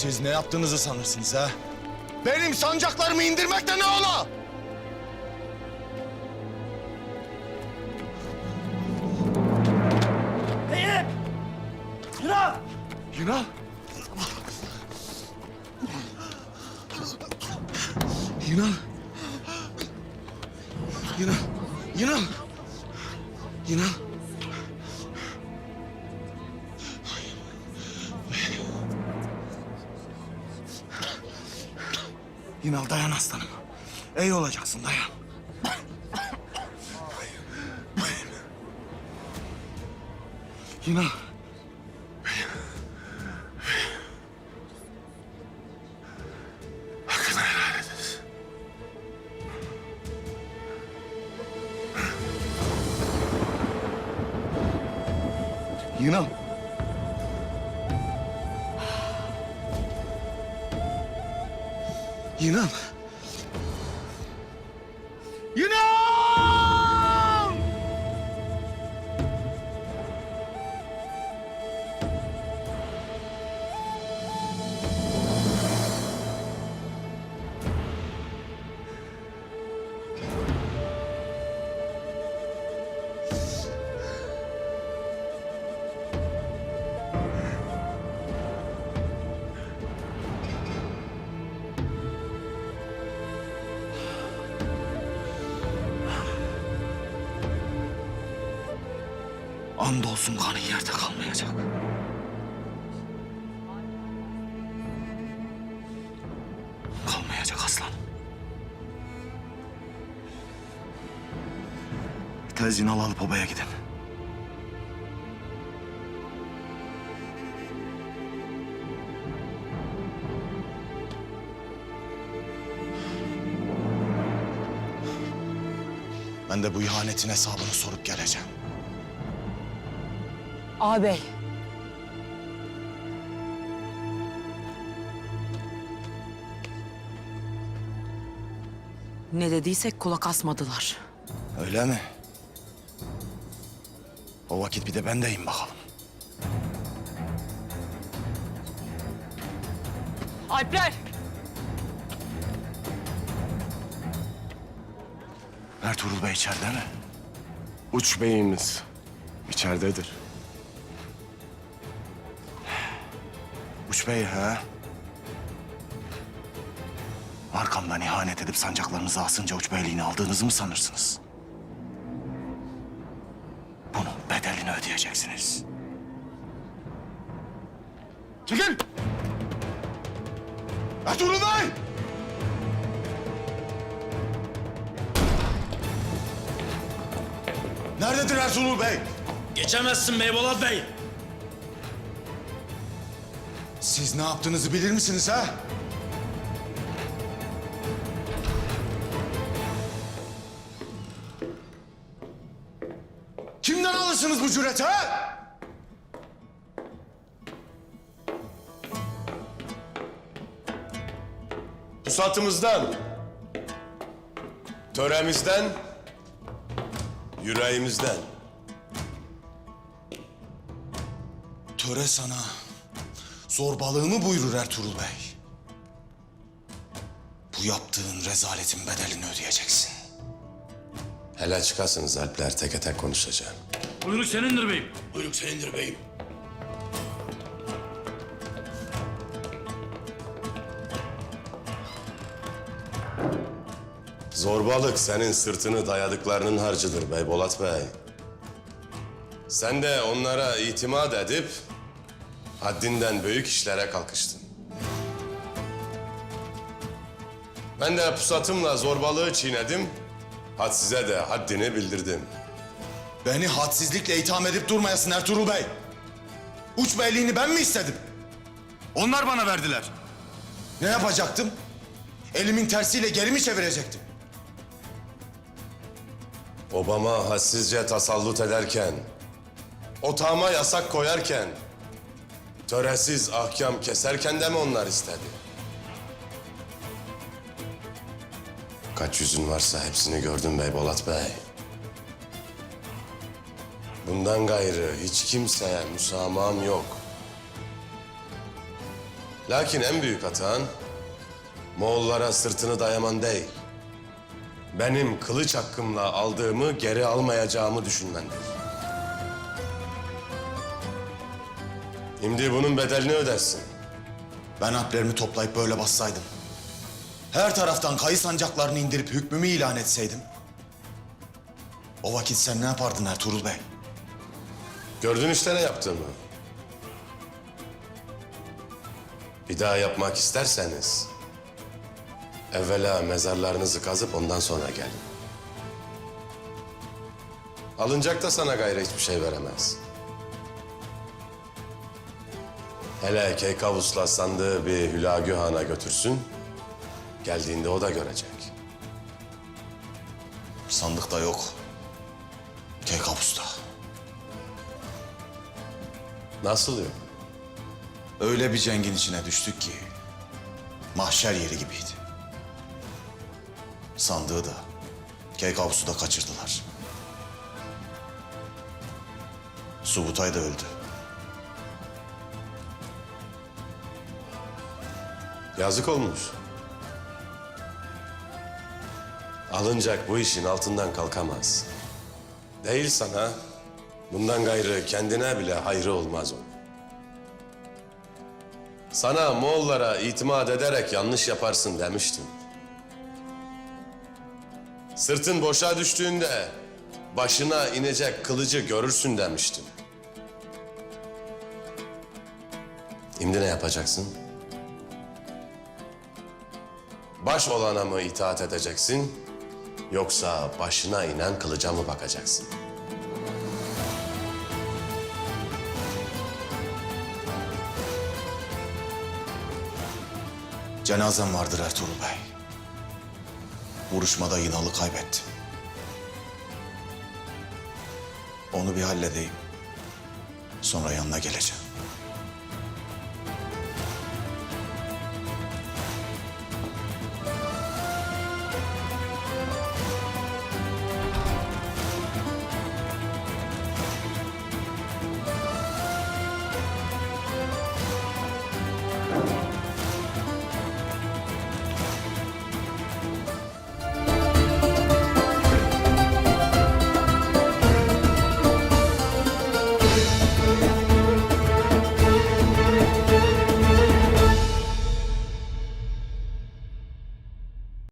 Siz ne yaptığınızı sanırsınız ha? Benim sancaklarımı indirmekte ne ola? Beyim! Yunan! Yunan! Yunan! Yunan! Yunan! Yunan! Yunan dayan aslanım. İyi olacaksın dayan. Yunan. Hakkını helal et. Yunan. Yunan. Andolsun kanı yerde kalmayacak. Kalmayacak aslan. Tez Ünal alıp obaya gidin. Ben de bu ihanetin hesabını sorup geleceğim. Ağabey. Ne dediysek kulak asmadılar. Öyle mi? O vakit bir de ben deyim bakalım. Alpler! Ertuğrul Bey içeride mi? Uç beyimiz içeridedir. Bey ha? Arkamdan ihanet edip sancaklarınızı asınca Uç Beyliğini aldığınızı mı sanırsınız? Bunun bedelini ödeyeceksiniz. Çekil! Ertuğrul Bey! Nerededir Ertuğrul Bey? Geçemezsin Beybolat Bey. Siz ne yaptığınızı bilir misiniz ha? Kimden alırsınız bu cüreti ha? Pusatımızdan, töremizden, yüreğimizden. Töre sana zorbalığımı buyurur Ertuğrul Bey. Bu yaptığın rezaletin bedelini ödeyeceksin. Hele çıkasınız Alpler teke tek konuşacağım. Buyruk senindir beyim. Buyruk senindir beyim. Zorbalık senin sırtını dayadıklarının harcıdır Bey Bolat Bey. Sen de onlara itimat edip haddinden büyük işlere kalkıştın. Ben de pusatımla zorbalığı çiğnedim, had size de haddini bildirdim. Beni hadsizlikle itham edip durmayasın Ertuğrul Bey. Uç beyliğini ben mi istedim? Onlar bana verdiler. Ne yapacaktım? Elimin tersiyle geri mi çevirecektim? Obama hassizce tasallut ederken, otağıma yasak koyarken, töresiz ahkam keserken de mi onlar istedi? Kaç yüzün varsa hepsini gördüm Bey Bolat Bey. Bundan gayrı hiç kimseye müsamaham yok. Lakin en büyük hatan Moğollara sırtını dayaman değil. Benim kılıç hakkımla aldığımı geri almayacağımı düşünmendir. Şimdi bunun bedelini ödersin. Ben Alplerimi toplayıp böyle bassaydım. Her taraftan kayı sancaklarını indirip hükmümü ilan etseydim. O vakit sen ne yapardın Ertuğrul Bey? Gördün işte ne yaptığımı. Bir daha yapmak isterseniz... ...evvela mezarlarınızı kazıp ondan sonra gelin. Alınacak da sana gayrı hiçbir şey veremez. Hele Keykavus'la sandığı bir Hülagü Han'a götürsün... ...geldiğinde o da görecek. Sandıkta yok. Keykavus'ta. Nasıl yok? Öyle bir cengin içine düştük ki mahşer yeri gibiydi. Sandığı da Keykavus'u da kaçırdılar. Subutay da öldü. Yazık olmuş. Alınacak bu işin altından kalkamaz. Değil sana, bundan gayrı kendine bile hayrı olmaz onun. Sana Moğollara itimat ederek yanlış yaparsın demiştim. Sırtın boşa düştüğünde başına inecek kılıcı görürsün demiştim. Şimdi ne yapacaksın? Baş olana mı itaat edeceksin, yoksa başına inen kılıca mı bakacaksın? Cenazem vardır Ertuğrul Bey. Vuruşmada yınalı kaybettim. Onu bir halledeyim. Sonra yanına geleceğim.